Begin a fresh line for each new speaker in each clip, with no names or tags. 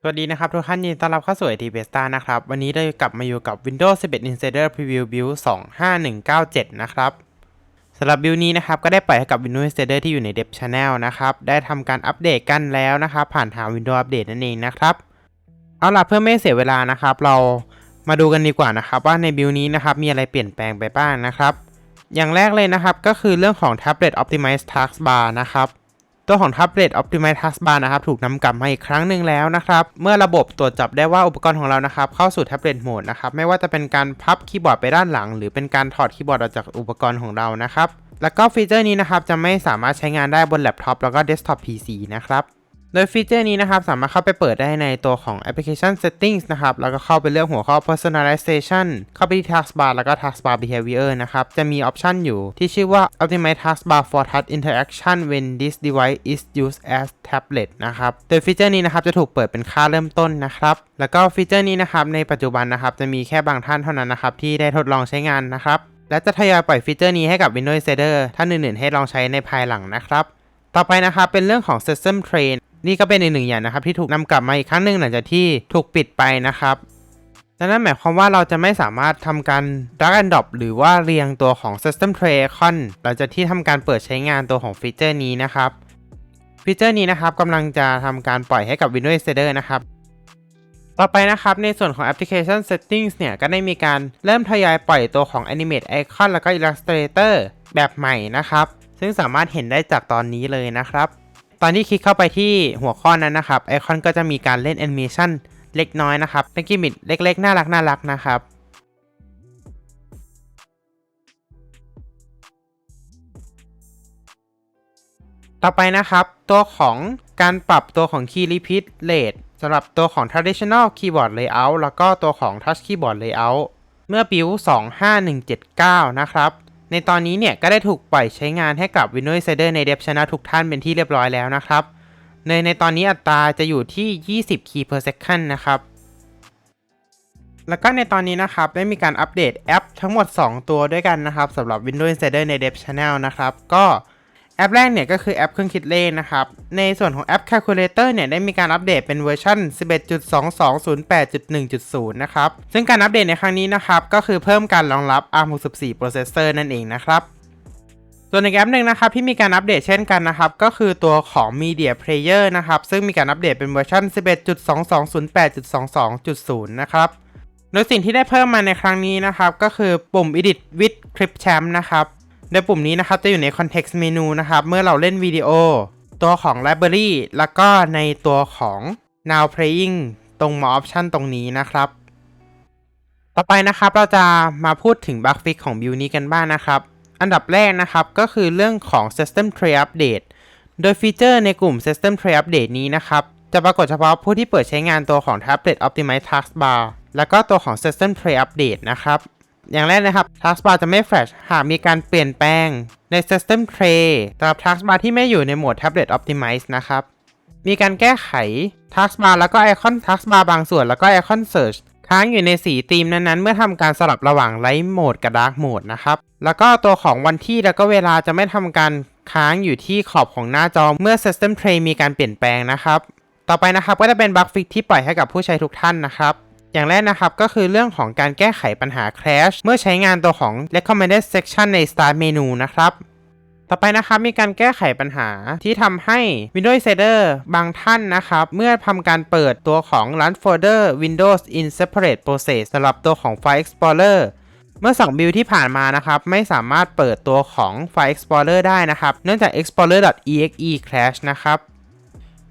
สวัสดีนะครับทุกท่านยินดีต้อนรับเข้าสู่ IT Besta นะครับ วันนี้เรากลับมาอยู่กับ Windows 11 Insider Preview Build 25197 นะครับสำหรับบิลนี้นะครับ ก็ได้ปล่อยให้กับ Windows Insider ที่อยู่ใน Dev Channel นะครับ ได้ทำการอัปเดตกันแล้วนะครับ ผ่านทาง Windows Update นั่นเองนะครับ เอาล่ะเพื่อไม่เสียเวลานะครับ เรามาดูกันดีกว่านะครับ ว่าในบิลนี้นะครับมีอะไรเปลี่ยนแปลงไปบ้างนะครับ อย่างแรกเลยนะครับก็คือเรื่องของ Tablet Optimized Taskbar นะครับ ตัวของ Tablet Optimize Taskbar นะครับถูกนำกลับมาอีกครั้งหนึ่งแล้วนะครับ เมื่อระบบตรวจจับได้ว่าอุปกรณ์ของเรานะครับเข้าสู่แท็บเล็ตโหมดนะครับไม่ว่าจะเป็นการพับคีย์บอร์ดไปด้านหลัง หรือเป็นการถอดคีย์บอร์ดออกจากอุปกรณ์ของเรานะครับแล้วก็ฟีเจอร์นี้นะครับจะไม่สามารถใช้งานได้บนแล็ปท็อปแล้วก็เดสก์ท็อป PC นะครับ ดยฟีเจอร์นี้นะครับสามารถเข้าไปเปิดได้ในตัวของ Application Settings นะครับ แล้วก็เข้าไปเลือกหัวข้อ Personalization เข้าไปที่ Taskbar แล้วก็ Taskbar Behavior นะครับ จะมีออปชันอยู่ที่ชื่อว่า Optimize Taskbar for Touch Interaction when this device is used as tablet นะครับ โดยฟีเจอร์นี้นะครับจะถูกเปิดเป็นค่าเริ่มต้นนะครับ แล้วก็ฟีเจอร์นี้นะครับในปัจจุบันนะครับจะมีแค่บางท่านเท่านั้นนะครับที่ได้ทดลองใช้งานนะครับ และจะทยอยปล่อยฟีเจอร์นี้ให้กับ Windows Insider ท่านอื่นๆ ให้ลองใช้ในภายหลังนะครับ ต่อไปนะครับเป็นเรื่องของ System Train นี่ก็เป็นอีกหนึ่งอย่างนะครับ ที่ถูกนำกลับมาอีกครั้งหนึ่งหลังจากที่ถูกปิดไปนะครับดังนั้นหมายความว่าเราจะไม่สามารถทำการ drag and drop หรือว่าเรียงตัวของ System Tray Icon หลังจากที่ทำการเปิดใช้งานตัวของฟีเจอร์นี้นะครับ ฟีเจอร์นี้นะครับกำลังจะทำการปล่อยให้กับ Windows Insider นะครับ ต่อไปนะครับในส่วนของ Application Settings เนี่ย ก็ได้มีการเริ่มทยอยปล่อยตัวของ Animate Icon แล้วก็ Illustrator แบบใหม่นะครับ ซึ่งสามารถเห็นได้จากตอนนี้เลยนะครับ ตอนที่คลิกเข้าไปที่หัวข้อนั้นนะครับไอคอนก็จะมีการเล่นแอนิเมชันเล็กน้อยนะครับเป็นกิมมิคเล็กๆ น่ารักน่ารักนะครับต่อไปนะครับ ตัวของการปรับตัวของ Key Repeat Rate สำหรับตัวของ Traditional Keyboard Layout แล้วก็ตัวของ Touch Keyboard Layout เมื่อ Build 25179 นะครับ ในตอนนี้เนี่ยก็ได้ถูกปล่อยใช้งานให้กับ Windows Insider ใน Dev Channel ทุกท่านเป็นที่เรียบร้อยแล้วนะครับ ในในตอนนี้อัตราจะอยู่ที่ 20 key per second นะครับ แล้วก็ในตอนนี้นะครับได้มีการอัปเดตแอปทั้งหมด 2 ตัวด้วยกันนะครับสำหรับ Windows Insider ใน Dev Channel นะครับ ก็ แอปแรกเนี่ยก็คือแอปเครื่องคิดเลขนะครับ ในส่วนของแอป Calculator เนี่ยได้มีการอัปเดตเป็นเวอร์ชัน11.2208.1.0 นะครับ ซึ่งการอัปเดตในครั้งนี้นะครับ ก็คือเพิ่มการรองรับ ARM64 processor นั่นเองนะครับ ส่วนอีกแอปหนึ่งนะครับที่มีการอัปเดตเช่นกันนะครับ ก็คือตัวของ Media Player นะครับ ซึ่งมีการอัปเดตเป็นเวอร์ชัน11.2208.22.0 นะครับ โดยสิ่งที่ได้เพิ่มมาในครั้งนี้นะครับก็คือปุ่ม Edit with Clip Champ นะครับ โดยปุ่มนี้นะครับจะอยู่ใน Context Menu นะครับ เมื่อเราเล่นวิดีโอ ตัวของ Library แล้วก็ในตัวของ Now Playing ตรง More Option ตรงนี้นะครับ ต่อไปนะครับเราจะมาพูดถึงบั๊กฟิกของบิวนี้กันบ้างนะครับ อันดับแรกนะครับก็คือเรื่องของ System Tray Update โดยฟีเจอร์ในกลุ่ม System Tray Update นี้นะครับ จะปรากฏเฉพาะผู้ที่เปิดใช้งานตัวของ Tablet Optimize Taskbar แล้วก็ตัวของ System Tray Update นะครับ อย่างแรกนะครับ Taskbar จะไม่แฟลชหากมีการเปลี่ยนแปลงใน System Tray สำหรับ Taskbar ที่ไม่อยู่ในโหมด Tablet Optimize นะครับ มีการแก้ไข Taskbar แล้วก็ไอคอน Taskbar บางส่วนแล้วก็ไอคอน Search ค้างอยู่ในสีธีมนั้นๆ เมื่อทำการสลับระหว่าง Light Mode กับ Dark Mode นะครับ แล้วก็ตัวของวันที่แล้วก็เวลาจะไม่ทำการค้างอยู่ที่ขอบของหน้าจอเมื่อ System Tray มีการเปลี่ยนแปลงนะครับ ต่อไปนะครับก็จะเป็นบั๊กฟิกที่ปล่อยให้กับผู้ใช้ทุกท่านนะครับ อย่างแรกนะครับ ก็คือเรื่องของการแก้ไขปัญหา Crash เมื่อใช้งานตัวของ Recommended Section ใน Start Menu นะครับต่อไปนะครับมีการแก้ไขปัญหาที่ทำให้ Windows Insider บางท่านนะครับ เมื่อทำการเปิดตัวของ Run Folder Windows in Separate Process สำหรับตัวของ File Explorer เมื่อ 2 บิลที่ผ่านมานะครับ ไม่สามารถเปิดตัวของ File Explorer ได้นะครับ เนื่องจาก explorer.exe crash นะครับ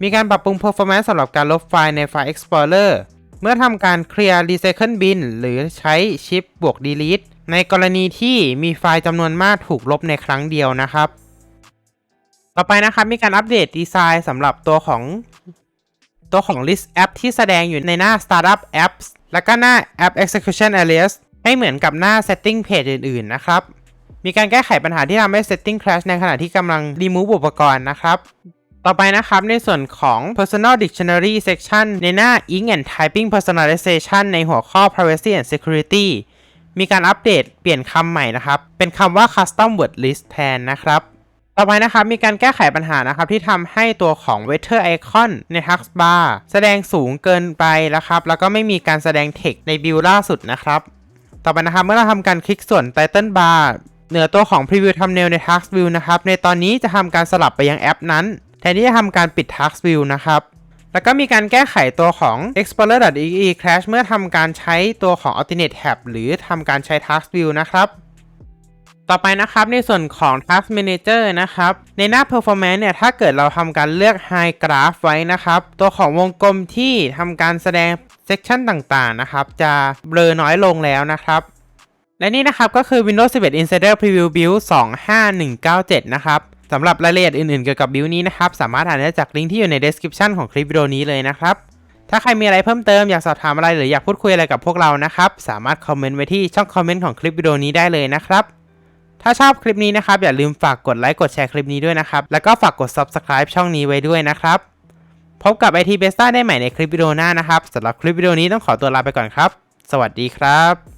มีการปรับปรุง performance สำหรับการลบไฟล์ใน File Explorer เมื่อทำการ clear recycle bin หรือใช้ shift บวก delete ในกรณีที่มีไฟล์จำนวนมากถูกลบในครั้งเดียวนะครับ ต่อไปนะครับมีการอัปเดตดีไซน์สำหรับตัวของตัวของ list app ที่แสดงอยู่ในหน้า startup apps และก็หน้า app execution alias ให้เหมือนกับหน้า setting page อื่นๆ นะครับ มีการแก้ไขปัญหาที่ทำให้ setting crash ในขณะที่กำลัง remove อุปกรณ์นะครับ ต่อไปนะครับ ในส่วนของ personal dictionary section ในหน้า ink and typing personalization ในหัวข้อ privacy and security มีการอัปเดตเปลี่ยนคำใหม่นะครับ เป็นคำว่า custom word list แทนนะครับ ต่อไปนะครับ มีการแก้ไขปัญหานะครับ ที่ทำให้ตัวของ Weather Icon ใน Taskbar แสดงสูงเกินไปแล้วครับ แล้วก็ไม่มีการแสดง Text ในบิลล่าสุดนะครับ ต่อไปนะครับ เมื่อเราทำการคลิกส่วน Title Bar เหนือตัวของ Preview Thumbnail ใน Task View นะครับ ในตอนนี้จะทำการสลับไปยังแอปนั้น ทนที่จะทำการปิด Task View นะครับ แล้วก็มีการแก้ไขตัวของ explorer.exe crash เมื่อทำการใช้ตัวของ alternate tab หรือทำการใช้ task view นะครับต่อไปนะครับในส่วนของ task manager นะครับ ในหน้า performance เนี่ยถ้าเกิดเราทำการเลือก high graph ไว้นะครับ ตัวของวงกลมที่ทำการแสดง section ต่างๆนะครับจะเบลอน้อยลงแล้วนะครับ และนี่นะครับก็คือ Windows 11 Insider Preview Build 25197 นะครับ สำหรับรายละเอียดอื่นๆเกี่ยวกับบิลนี้นะครับ สามารถอ่านได้จากลิงก์ที่อยู่ใน description ของคลิปวิดีโอนี้เลยนะครับ ถ้าใครมีอะไรเพิ่มเติมอยากสอบถามอะไรหรืออยากพูดคุยอะไรกับพวกเรานะครับ สามารถคอมเมนต์ไว้ที่ช่องคอมเมนต์ของคลิปวิดีโอนี้ได้เลยนะครับ ถ้าชอบคลิปนี้นะครับอย่าลืมฝากกดไลค์กดแชร์คลิปนี้ด้วยนะครับ แล้วก็ฝากกด subscribe ช่องนี้ไว้ด้วยนะครับ พบกับ IT Besta ได้ใหม่ในคลิปวิดีโอหน้านะครับสำหรับคลิปวิดีโอนี้ต้องขอตัวลาไปก่อนครับ สวัสดีครับ